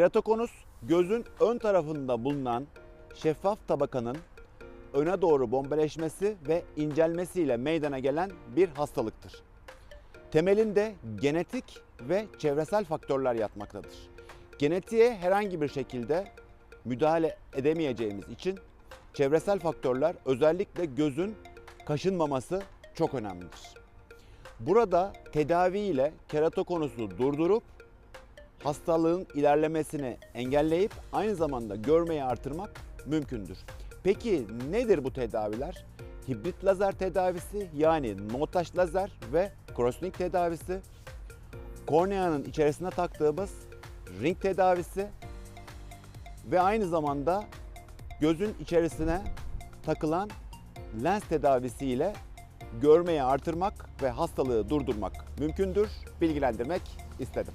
Keratokonus gözün ön tarafında bulunan şeffaf tabakanın öne doğru bombeleşmesi ve incelmesiyle meydana gelen bir hastalıktır. Temelinde genetik ve çevresel faktörler yatmaktadır. Genetiğe herhangi bir şekilde müdahale edemeyeceğimiz için çevresel faktörler özellikle gözün kaşınmaması çok önemlidir. Burada tedavi ile keratokonusu durdurup hastalığın ilerlemesini engelleyip aynı zamanda görmeyi artırmak mümkündür. Peki nedir bu tedaviler? Hibrit lazer tedavisi yani no touch lazer ve crosslink tedavisi, korneanın içerisine taktığımız ring tedavisi ve aynı zamanda gözün içerisine takılan lens tedavisi ile görmeyi artırmak ve hastalığı durdurmak mümkündür. Bilgilendirmek istedim.